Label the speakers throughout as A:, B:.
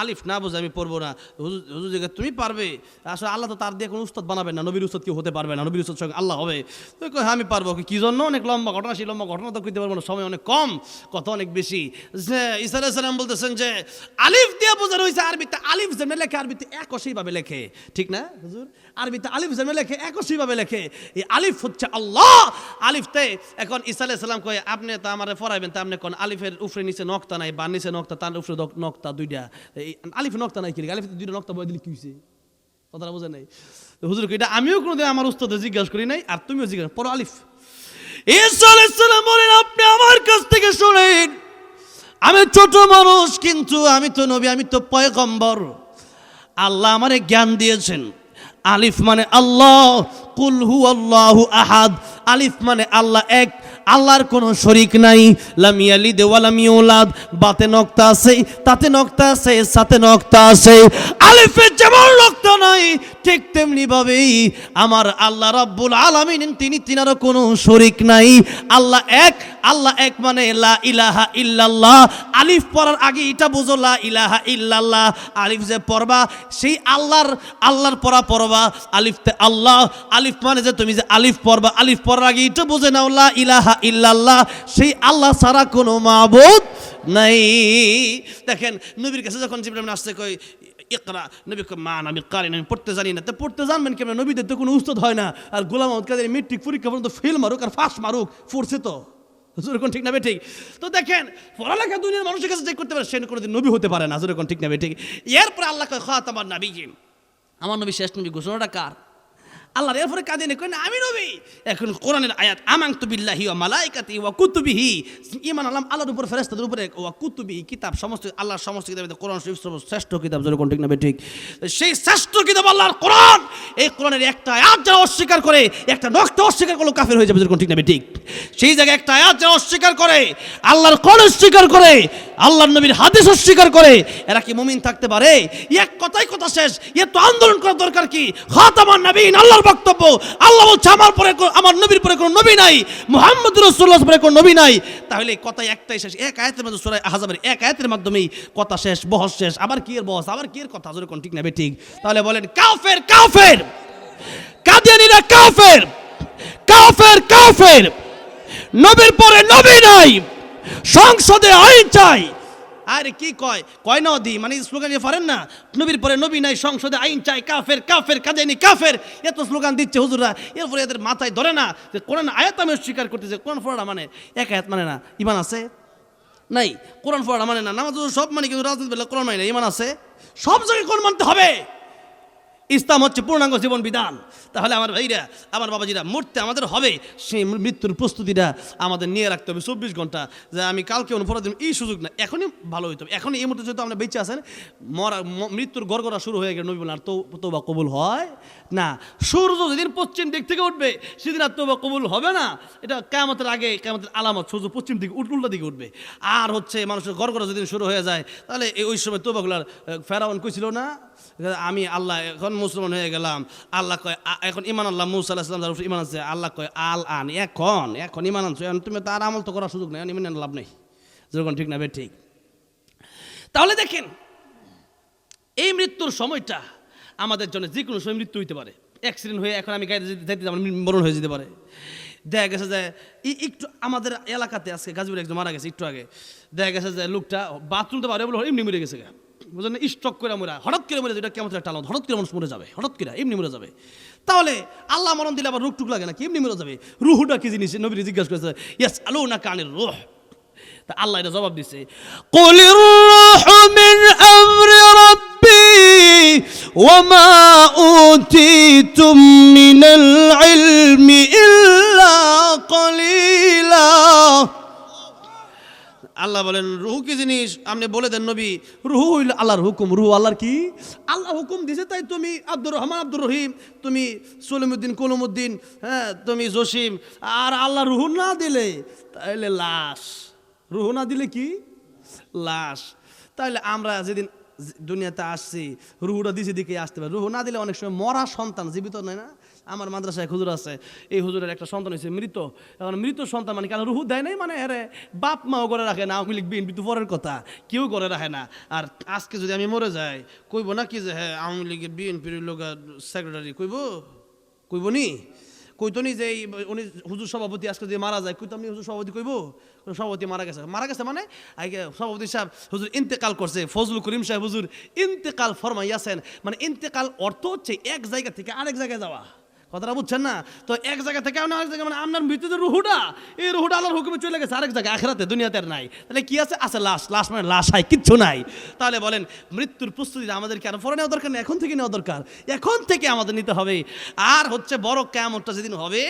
A: আলিফ না বুঝে আমি পড়ব না। হুজুর তুমি পারবে? আসলে আল্লাহ তো তার দিয়ে কোনো উস্তাদ বানাবেন না, নবীর উস্তাদ কেউ হতে পারবে না, নবীর উস্তাদ সঙ্গে আল্লাহ হবে। তো হ্যাঁ আমি পারব। কি জন্য? অনেক লম্বা ঘটনা, সেই লম্বা ঘটনা তো কইতে পারব না, সময় অনেক কম কত অনেক বেশি। ইসা বলতেছেন যে, আলিফ দিয়ে বোঝানো হয়েছে আরবিতে, আলিফ যে লেখে, আরবিতে এক ভাবে লেখে। ঠিক না, হুজুর? আরবিতে আলিফ যেমন লেখে একশই ভাবে লেখে। এই আলিফ হচ্ছে আল্লাহ। আলিফতে এখন ঈসা আলাইহিস সালাম কয়, আপনি তো আমারে পড়াইবেন তা আপনি কোন আলিফের উপরে নিচে নক্তা নাই বা নিচে নক্তা, তার দক- নক্তা দুইটা। এই আলিফ নক্তা নাই কি আলিফ দুইটা নক্তা বই দিলে কি হইছে? কথাটা বোঝা নাই। হুজুর এটা আমিও কোনোদিন আমার উস্তাদে জিজ্ঞাসা করি নাই, আর তুমিও জিজ্ঞাসা পড়ো আলিফ। আলাইহিস বলেন, আপনি আমার কাছ থেকে শুনেন, আমি ছোট মানুষ, কিন্তু আমি তো নবী, আমি তো পয়গম্বর। আল্লাহ আমারে জ্ঞান দিয়েছেন। আলিফ মানে আল্লাহ কুলহু আল্লাহ আহাদ। আলিফ মানে আল্লাহ এক আল্লাহর কোনো শরিক নাই। লাম ইয়ালিদ ওয়া লাম ইউলাদ। বাতে নক্তা আছে, তাতে নক্তা আছে সাথে নক্তা আছে। আলিফের যেমন নক্তা নাই, ঠিক তেমনি ভাবেই আমার আল্লাহ রাব্বুল আলামিন, তিনি তিনারও কোনো শরিক নাই। আল্লাহ এক আল্লাহ এক মানে লা ইলাহা ইল্লাল্লাহ। আলিফ পড়ার আগে এটা বুঝো, লা ইলাহা ইল্লাল্লাহ। আলিফ যে পড়বা, সেই আল্লাহর আল্লাহর পড়া পড়বা। আলিফতে আল্লাহ, আলিফ মানে যে তুমি যে আলিফ পড়বা, আলিফ পড়ার আগে এটা বুঝে নাও, লা ইলাহা ইল্লাল্লাহ সেই আল্লাহ ছাড়া কোনো মাবুদ নাই। দেখেন নবীর কাছে যখন জিব্রাইল আসছে কই ইকরা নবী মান আমি কারি না, আমি পড়তে জানি না। তো পড়তে জানবেন কেমন? নবীদের তো কোনো উস্তাদ হয় না। আর গোলাম আহমদ কাদের মেট্রিক পরীক্ষা পর্যন্ত ফেল মারুক আর ফার্স্ট মারুক পড়ছে তো। যেরকম ঠিক না ঠিক? তো দেখেন পড়ালেখা দুনিয়ার মানুষের কাছে যে করতে পারে সে কোনোদিন নবী হতে পারে না। যেরকম ঠিক না ঠিক? এরপরে আল্লাহ খাত আমার নাবি আমার নবী শেষ নবী ঘোষণাটা কার? আল্লাহর এরপরে কাঁদে নে, কয় না, আমি নবী। এখন কোরআনের আয়াত আমাং তু বিল্লাহি ওয়া মালাইকাতি ওয়া কুতুবিহি। ঈমান আলাম আল্লাহর উপর, ফেরেশতাদের উপরে, ওয়া কুতুবিহি কিতাব। সমস্ত, আল্লাহর সমস্ত কিতাব কোরআন শরীফ শ্রেষ্ঠ কিতাব যেরকম ঠিক না ঠিক। সেই শ্রেষ্ঠ কিতাব আল্লাহর কোরআন। এই কোরআনের একটা আয়াত যারা অস্বীকার করে, একটা নকটা অস্বীকার করল কাফের হয়ে যাবে যেরকম ঠিক না ঠিক। সেই জায়গায় একটা আয়াত যারা অস্বীকার করে, আল্লাহর কোরআন অস্বীকার করে আল্লাহর নবীর হাদিস অস্বীকার করে, এরা কি মুমিন থাকতে পারে? এক কথাই কথা শেষ, এ তো আন্দোলন করার দরকার কি? হাত আমার নবীন, আল্লাহর বক্তব্য। আল্লাহ বলছে, আমার পরে আমার নবীর পরে কোনো নবী নাই, মোহাম্মদ রসুল্লাহ পরে কোনো নবী নাই। তাহলে কথাই একটাই শেষ, এক আয়াতের মধ্যে সুরাই আহাজাবের এক আয়াতের মাধ্যমেই কথা শেষ, বহস শেষ। আবার কি এর বহস? আবার কি এর কথা? কোন ঠিক নেবে ঠিক? তাহলে বলেন, কাফের কাফের! কাদিয়ানিরা কাফের! কাফের কাফের! নবীর পরে নবী নাই! সংসদে আইন চাই। আরে কি কয়? কয় না দি মানে স্লোগান পারেন না, নবীর পরে নবী নাই, সংসদে আইন চাই, কাফের কাফের কাজেনি কাফের। এত স্লোগান দিচ্ছে হুজুররা, এরপরে এদের মাথায় ধরে না যে কোরআন আয়াত আমি স্বীকার করতেছে, কোরআন ফোড়া মানে এক আয়াত মানে না ইমান আছে? নাই, কোরআন ফোড়া মানে না, নামাজ সব মানে কিন্তু রাজনীতি কোরআন মানে না ইমান আছে? সব জায়গায় কোরআন মানতে হবে। ইসলাম হচ্ছে পূর্ণাঙ্গ জীবন বিধান। তাহলে আমার ভাইরা, আমার বাবাজিরা, মরতে আমাদের হবে, সেই মৃত্যুর প্রস্তুতিটা আমাদের নিয়ে রাখতে হবে চব্বিশ ঘণ্টা। যে আমি কালকে অনুপরাধ এই সুযোগ না এখনই ভালো হইতে হবে। এখনই এই মুহূর্তে যেহেতু আমরা বেঁচে আছেন, মরা মৃত্যুর গড়গড়া শুরু হয়ে গেল নবী বলেন আর তো বা কবুল হয় না। সূর্য যেদিন পশ্চিম দিক থেকে উঠবে, সেদিন আর তোবা কবুল হবে না। এটা কেমতের আগে কেমতের আলামত সূর্য পশ্চিম দিকে উল্টো দিকে উঠবে। আর হচ্ছে মানুষের গড়গড়া যেদিন শুরু হয়ে যায়, তাহলে ওই সময় তোবাগুলার ফেরাউন কইছিল না? আমি আল্লাহ, এখন মুসলমান হয়ে গেলাম। আল্লাহ কয় এখন ইমান আল্লাহ মুসা আল্লাহ যার ইমান আছে, আল্লাহ কয়, আল আন, এখন এখন ইমান আনছো। এখন তুমি তার আমল তো করার সুযোগ নেই ইমান লাভ নেই। যেরকম ঠিক না বে ঠিক। তাহলে দেখেন, এই মৃত্যুর সময়টা আমাদের জন্য যে কোনো সময় মৃত্যু হইতে পারে। অ্যাক্সিডেন্ট হয়ে এখন আমি গাড়ি যেতে আমার মরণ হয়ে যেতে পারে। দেখা গেছে যে একটু আমাদের এলাকাতে আজকে গাজীপুরে একজন মারা গেছে একটু আগে। দেখা গেছে যে লোকটা বাথরুম তো পারে বলে এমনি মরে গেছে বুঝলেন স্টক করে মরা। হঠাৎ করে মরে যেটা কেমন টালন হঠাৎ করে মানুষ মরে যাবে। হঠাৎ করে, এমনি মরে যাবে। তাহলে আল্লাহ মরণ দিলে আবার রোগ টুক লাগে না কি এমনি মরে যাবে। রুহুটা কি জিনিস? নবীর জিজ্ঞাসা করেছে, ইয়াস আলো না কানের রোহ? তা আল্লাহ এটা জবাব দিছে, কলির রহমিন আমরি وما أوتيتم من العلم إلا قليلا আল্লাহ বলেন রুহু কি জিনিস আপনি বলে দেন নবী রুহু হইল আল্লাহর হুকুম রুহু আল্লাহর কি আল্লাহ হুকুম দিছে তাই তুমি আব্দুর রহমান আব্দুর রহিম তুমি সলিমুদ্দিন কলমুদ্দিন হ্যাঁ তুমি জসিম আর আল্লাহ রুহু না দিলে তাহলে লাশ রুহু না দিলে কি লাশ তাহলে আমরা যেদিন জি- দুনিয়াতে আসছি, রুহুটা দিছে দিকে আসতে পারে। রুহু না দিলে অনেক সময় মরা সন্তান, জীবিত নয় না? আমার মাদ্রাসায় হুজুর আছে, এই হুজুরের একটা সন্তান হয়েছে মৃত। এখন মৃত সন্তান মানে কেন রুহু দেয় নাই মানে? আরে, বাপ মাও করে রাখে না, আওয়ামী লীগ, বিএনপি পরের কথা, কেউ করে রাখে না। আর আজকে যদি আমি মরে যাই, কইব না কি যে হ্যাঁ আওয়ামী লীগের, বিএনপির লোক সেক্রেটারি কইব? কইব নি? কইতো নি যে উনি হুজুর সভাপতি আজকে যদি মারা যায় কইতো আমি হুজুর সভাপতি কইব? সভাপতি মারা গেছে। মারা গেছে মানে সভাপতি সাহেব হুজুর ইন্তেকাল করছে, ফজলুল করিম সাহেব হুজুর ইন্তেকাল ফরমাইয়াছেন। মানে ইন্তেকাল অর্থ হচ্ছে এক জায়গা থেকে আরেক জায়গায় যাওয়া। কথাটা বুঝছেন না? তো এক জায়গা থেকে অন্য আরেক জায়গা মানে আপনার মৃত্যুতে রুহুটা, এই রুহুটা আল্লাহর হুকুমে চলে গেছে, আরেক জায়গায়, আখেরাতে, দুনিয়াতে আর নাই। তাহলে কি আছে? আছে লাশ। লাশ মানে লাশ হয় কিচ্ছু নাই। তাহলে বলেন, মৃত্যুর প্রস্তুতি আমাদেরকে আর পরে নেওয়া দরকার নেই এখন থেকে নেওয়া দরকার। এখন থেকে আমাদের নিতে হবে। আর হচ্ছে বড় কেমনটা যেদিন হবে,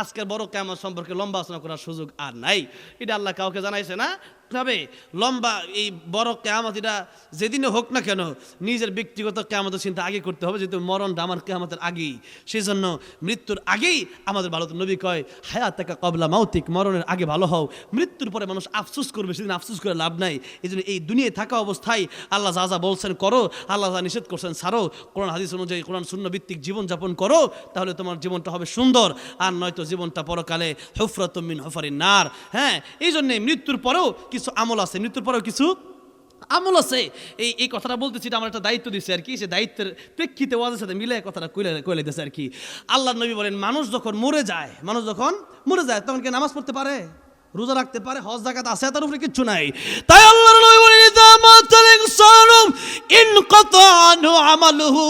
A: আজকের বড় কেমন সম্পর্কে লম্বা আলোচনা করার সুযোগ আর নাই। এটা আল্লাহ কাউকে জানাইছে না তবে লম্বা এই বড় কেয়ামত এটা যেদিনে হোক না কেন, নিজের ব্যক্তিগত কেয়ামতের চিন্তা আগে করতে হবে, যেহেতু মরণটা আমার কেয়ামতের আগেই। সেই জন্য মৃত্যুর আগেই আমাদের ভালো নবী কয় হায়াত টাকা কবলা মাউতিক, মরণের আগে ভালো হও। মৃত্যুর পরে মানুষ আফসুস করবে, সেদিন আফসুস করে লাভ নাই। এই জন্য এই দুনিয়ায় থাকা অবস্থায় আল্লাহ যা যা বলছেন করো, আল্লাহ যা নিষেধ করছেন ছাড়ো। কোরআন, হাদিস অনুযায়ী কোরআন শূন্য ভিত্তিক জীবনযাপন করো, তাহলে তোমার জীবনটা হবে সুন্দর। আর নয়তো জীবনটা পরকালে হুফরত মিন হুফারিন নার। হ্যাঁ এই জন্যে মৃত্যুর পরেও কিছু আমল আছে? মৃত্যুর পরেও কিছু আমল আছে? এই এই কথাটা বলতেছি আমার একটা দায়িত্ব দিচ্ছে আর কি। সে দায়িত্বের প্রেক্ষিতে ওয়াজের সাথে মিলে কথাটা কইলে কইলে দিচ্ছে আর কি। আল্লাহ নবী বলেন, মানুষ যখন মরে যায়, মানুষ যখন মরে যায়, তখন কি নামাজ পড়তে পারে? রোজা রাখতে পারে, হজ জাকাত আছে, তার উপরে কিচ্ছু নাই। তাই আল্লাহ নবী বলেন, ইদা মাতাল ইনসানু ইনকাতা আনহু আমালুহু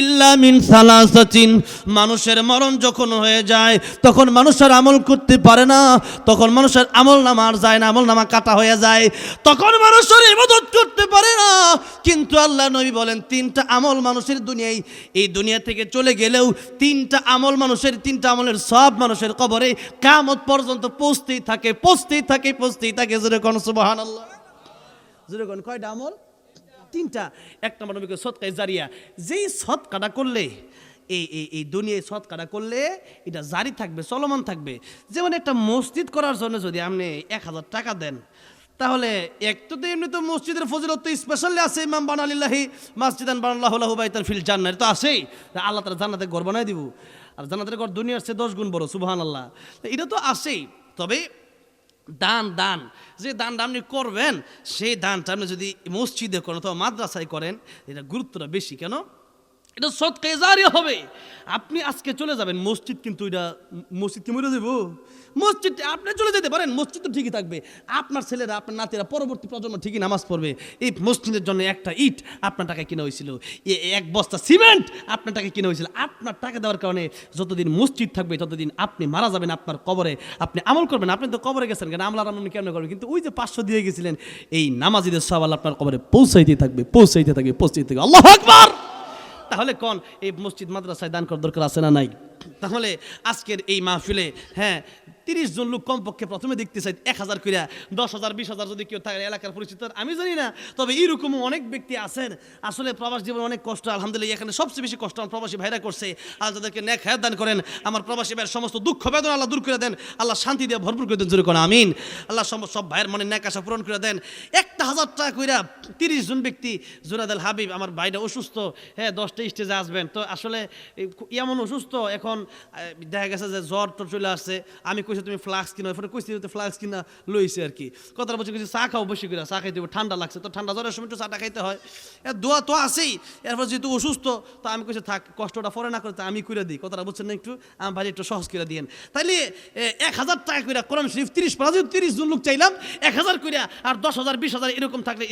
A: ইল্লা মিন সালাসাতিন। মানুষের মরণ যখন হয়ে যায়, তখন মানুষের আমল করতে পারে না, তখন মানুষের আমল নামা আর যায় না, আমল নামা কাটা হয়ে যায়। তখন মানুষের ইবাদত করতে পারে না কিন্তু আল্লাহ নবী বলেন, তিনটা আমল মানুষের দুনিয়ায়। এই দুনিয়া থেকে চলে গেলেও তিনটা আমল মানুষের, তিনটা আমলের সব মানুষের কবরে কামত পর্যন্ত পৌঁছতেই থাকে পৌঁছতেই থাকে পৌঁছতেই থাকে। জোরে কোন সুবাহান আল্লাহ জোরে কোন, কয়টা আমল? তিনটা। এক নম্বর নবীকে সৎকায় জারিয়া। যেই সৎকাটা করলে, এই এই এই দুনিয়ায় সৎকাটা করলে এটা জারি থাকবে, চলমান থাকবে। যেমন একটা মসজিদ করার জন্য যদি আপনি এক হাজার টাকা দেন তাহলে একটু তো এমনি তো মসজিদের ফজিলত তো স্পেশালি আছে, ইমাম বানালিল্লাহি মসজিদান বানাল্লাহু বাইতান ফিল জান্নাত তো আছেই। আল্লাহ তারা জান্নাতে ঘর বানাই দিব। আর জান্নাতের ঘর দুনিয়ার চেয়ে দশ গুণ বড় সুবহান আল্লাহ এটা তো আছেই। তবে দান দান, যে দানটা আপনি করবেন, সেই দানটা আপনি যদি মসজিদে করেন অথবা মাদ্রাসায় করেন, এটা গুরুত্বটা বেশি। কেন? এটা সৎকায় জারি হবে। আপনি আজকে চলে যাবেন, মসজিদ কিন্তু এটা, মসজিদ কি মরে দেবো মসজিদ, আপনি চলে যেতে পারেন, মসজিদ তো ঠিকই থাকবে। আপনার ছেলেরা, আপনার নাতিরা, পরবর্তী প্রজন্ম ঠিকই নামাজ পড়বে। এই মসজিদের জন্য একটা ইট আপনার টাকায় কিনা হয়েছিল। এ- এক বস্তা সিমেন্ট আপনার টাকায় কিনা হয়েছিল। আপনার টাকা দেওয়ার কারণে যতদিন মসজিদ থাকবে, ততদিন আপনি মারা যাবেন আপনার কবরে। আপনি আমল করবেন, আপনি তো কবরে গেছেন কেন? আমলার আমল কেমন করবেন? কিন্তু ওই যে পাঁচশো দিয়ে গেছিলেন, এই নামাজিদের সওয়াল আপনার কবরে পৌঁছাইতে থাকবে পৌঁছাইতে থাকবে পৌঁছাইতে থাকবে। আল্লাহ আকবার! তাহলে কোন? এই মসজিদ মাদ্রাসায় দান করার দরকার আছে না নাই? তাহলে আজকের এই মাহফিলে হ্যাঁ তিরিশ জন লোক কমপক্ষে প্রথমে দেখতে চাই এক হাজার করিয়া দশ হাজার, বিশ হাজার যদি কেউ থাকে এলাকার পরিচিত আমি জানি না, তবে এইরকম অনেক ব্যক্তি আছেন। আসলে প্রবাস জীবন অনেক কষ্ট, আলহামদুলিল্লাহ, এখানে সবচেয়ে বেশি কষ্ট আমার প্রবাসী ভাইরা করছে। আল্লাহ তাদেরকে ন্যাক হায়াত দান করেন, আমার প্রবাসী ভাইয়ের সমস্ত দুঃখ বেদনা আল্লাহ দূর করে দেন, আল্লাহ শান্তি দিয়ে ভরপুর করে দেন, জোরে কোন আমিন। আল্লাহ সব ভাইয়ের মনে ন্যাক আশা পূরণ করে দেন। একটা হাজার টাকা কইরা তিরিশ জন ব্যক্তি জোনাদ হাবিব, আমার ভাইটা অসুস্থ হ্যাঁ দশটা স্টেজে আসবেন। তো আসলে এমন অসুস্থ, এখন আহ, দেখা গেছে যে জ্বর টর চলে আসছে। আমি কইছি তুমি ফ্লাক্স কিনো? এরপরে কইছি ফ্লাক্স কিনা? লইছে আর কি কথাটা বলছি কইছি চা খাও বেশি করে চা খাইতে ঠান্ডা লাগছে। তো ঠান্ডা জ্বরের সময় একটু চাটা খাইতে হয়। এ দোয়া তো আছেই। এরপর যেহেতু অসুস্থ তো আমি কইছি থাক কষ্টটা পরে না করতে আমি করে দিই। কথাটা বুঝছেন না একটু আমার ভাই একটু সহজ করে দিয়েন। তাইলে এক হাজার টাকা করে কোরআন শরীফ তিরিশ পারা যদি তিরিশ জন লোক চাইলাম এক হাজার করে আর দশ হাজার বিশ হাজার এরকম থাকলে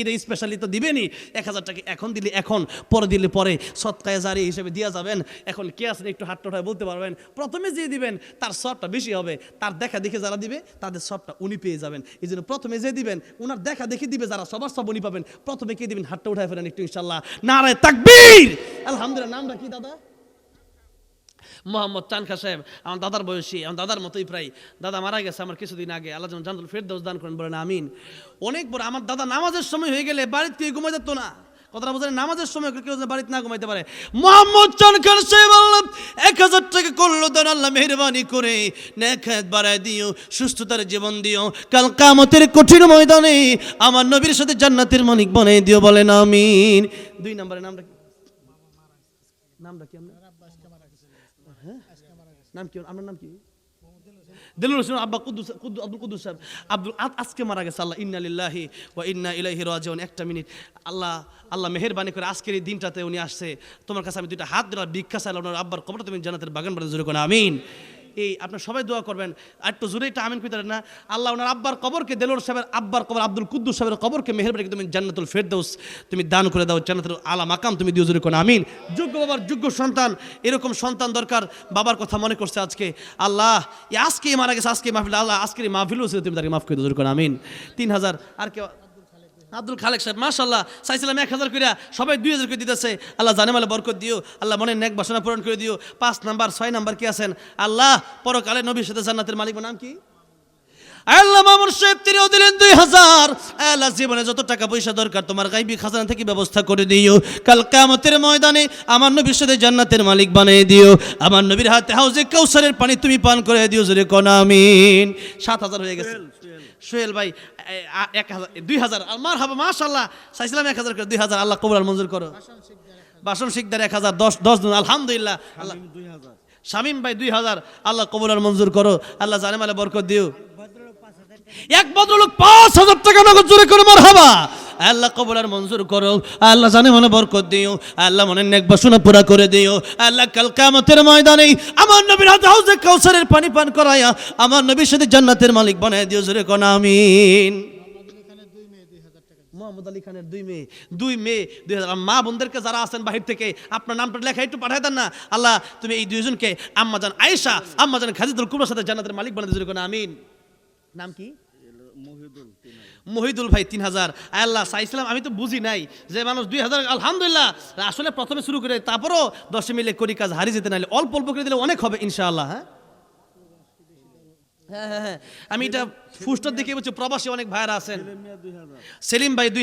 A: এটা স্পেশালি তো দিবেনি এক হাজার টাকা এখন দিলে এখন পরে দিলে পরে সৎকায় জারি হিসেবে দেওয়া যাবেন। এখন কে আছেন একটু হাট টোটায় বলতে পারবেন। প্রথমে যে দিবেন, তার সবটা বেশি হবে। তার দেখা দেখে যারা দিবে, তাদের সবটা উনি পেয়ে যাবেন। এই জন্য প্রথমে যে দিবেন, উনার দেখা দেখে দিবে যারা, সবার সব উনি পাবেন। প্রথমে কে দিবেন? হাটটা উঠায় ফেলেন একটু ইনশাল্লাহ নারায় তাকবীর! আলহামদুলিল্লাহ, নামটা কি, দাদা? মোহাম্মদ চানখা সাহেব, আমার দাদার বয়সী, আমার দাদার মতোই প্রায়। দাদা মারা গেছে আমার কিছুদিন আগে। আল্লাহ যেমন জানতুল ফেরদৌস দান করেন বলেন, আমিন। অনেক বড় আমার দাদা নামাজের সময় হয়ে গেলে বাড়িতে ঘুমা যেত না। কথাটা বোঝেন নামাজের সময় কেউ বাড়িতে না ঘুমাইতে পারে। মোহাম্মদ চান খান সাহেব বললাম এক হাজার টাকা করল দেন আল্লাহ মেহরবানি করে। নেখাত বাড়ায় দিও, সুস্থতার জীবন দিও। কাল কামতের কঠিন ময়দানে আমার নবীর সাথে জান্নাতের মালিক বানিয়ে দিও, বলেন আমিন। দুই নম্বরে নামটা কি? নামটা কি আপনার? হ্যাঁ? নাম কি? আপনার নাম কি? দিলুর হোসেন আব্বা কুদ্দুস, কুদ্দু, আব্দুল কুদ্দুস সাহেব, আব্দুল আজকে মারা গেছে, আল্লাহ ইন্না লিল্লাহি ওয়া ইন্না ইলাইহি রাজিউন। একটা মিনিট, আল্লাহ আল্লাহ মেহেরবানি করে আজকের এই দিনটাতে উনি আসছে। তোমার কাছে আমি দুইটা হাত দিলাম ভিক্ষা চাইলাম ওনার আব্বার কবরটা তুমি জান্নাতের বাগান বাড়ি জুড়ে কোনো আমিন। এই আপনার সবাই দোয়া করবেন। আর একটু জোরে একটা আমিন কইতে না। আল্লাহ ওনার আব্বার কবরকে, দেলোর সাহেবের আব্বার কবর, আব্দুল কুদ্দুস সাহেবের কবরকে মেহেরবানি করে তুমি জান্নাতুল ফেরদৌস তুমি দান করে দাও, জান্নাতুল আলা মাকাম, তুমি দিও জোরে কোনো আমিন। যোগ্য বাবার যোগ্য সন্তান, এরকম সন্তান দরকার, বাবার কথা মনে করছে আজকে। আল্লাহ আজকে মারা গেছে, আজকে মাহফিল, আল্লাহ, আজকের মাহফিলও তুমি তাকে মাফ করে দিও, জোরে আমিন। তিন হাজার, আর কেউ আব্দুল খালেক সাহেব মাশাল্লাহ চাইছিলাম এক হাজার করে সবাই দুই হাজার করে দিতেছে। আল্লাহ জানে মালে বরকত দিও, আল্লাহ মনে নেক বাসনা পূরণ করে দিও। পাঁচ নাম্বার, ছয় নাম্বার কি আছেন? আল্লাহ, পরকালে নবীর সাথে জান্নাতের মালিক নাম কি? আল্লাহ মামুর সাহেব তিনিও দিলেন দুই হাজার। আল্লাহ জীবনে যত টাকা পয়সা দরকার তোমার গাইবি খাজানা থেকে ব্যবস্থা করে দিও। কাল কামতের ময়দানে আমার নবীর সাথে জান্নাতের মালিক বানিয়ে দিও। আমার নবীর হাতে হাউজে কৌসারের পানি তুমি পান করে দিও জোরে কনামিন সাত হাজার হয়ে গেছে। সোহেল ভাই এক হাজার দুই হাজার। আমার হাবা মাশাল্লাহ চাইছিলাম এক হাজার করে দুই হাজার। আল্লাহ কবুল মঞ্জুর করো। বাসন শিকদার এক হাজার। দশ দশ দিন আলহামদুলিল্লাহ। আল্লাহ শামিম ভাই দুই হাজার। আল্লাহ কবুল আর মঞ্জুর করো। আল্লাহ জানে মালে বরকত দিও। এক ভদ্রলোক পাঁচ হাজার টাকা নগদ জোরে করে মার হাবা আল্লাহ কবুল আর মঞ্জুর করো। আল্লাহ জানে মনে বরকত দিও। আল্লাহ মনে নেক বাসনা পুরা করে দিও। আল্লাহ কাল কামতের ময়দানে আমার নবীর হাতে হাউজে কাউসারের পানি পান করায়া আমার নবীর সাথে জান্নাতের মালিক বানায় দিও জোরে কোন, আমিন। মোহাম্মদ আলী খানের দুই মেয়ে দুই মেয়ে, দুই হাজার মা বোনদেরকে যারা আছেন বাহির থেকে, আপনার নামটা লেখা একটু পাঠাই দেন না। আল্লাহ, তুমি এই দুইজনকে আম্মাজান আয়েশা আম্মাজান খাজিদুল কুমার সাথে জান্নাতের মালিক বানাতে জোরে কোন, আমিন। নাম কি? মহিদুল ভাই তিন হাজার। আল্লাহ চাইছিলাম আমি তো বুঝি নাই যে মানুষ দুই হাজার আলহামদুলিল্লাহ আসলে প্রথমে শুরু করে তারপরও দশ মিলে করি কাজ হারিয়ে যেতে নাইলে অল্প অল্প করে দিলে অনেক হবে ইনশাআল্লাহ হ্যাঁ? হ্যাঁ হ্যাঁ হ্যাঁ আমি এটা ফুস্টার দিকে বলছি প্রবাসী অনেক ভাইরা আছেন। সেলিম ভাই দুই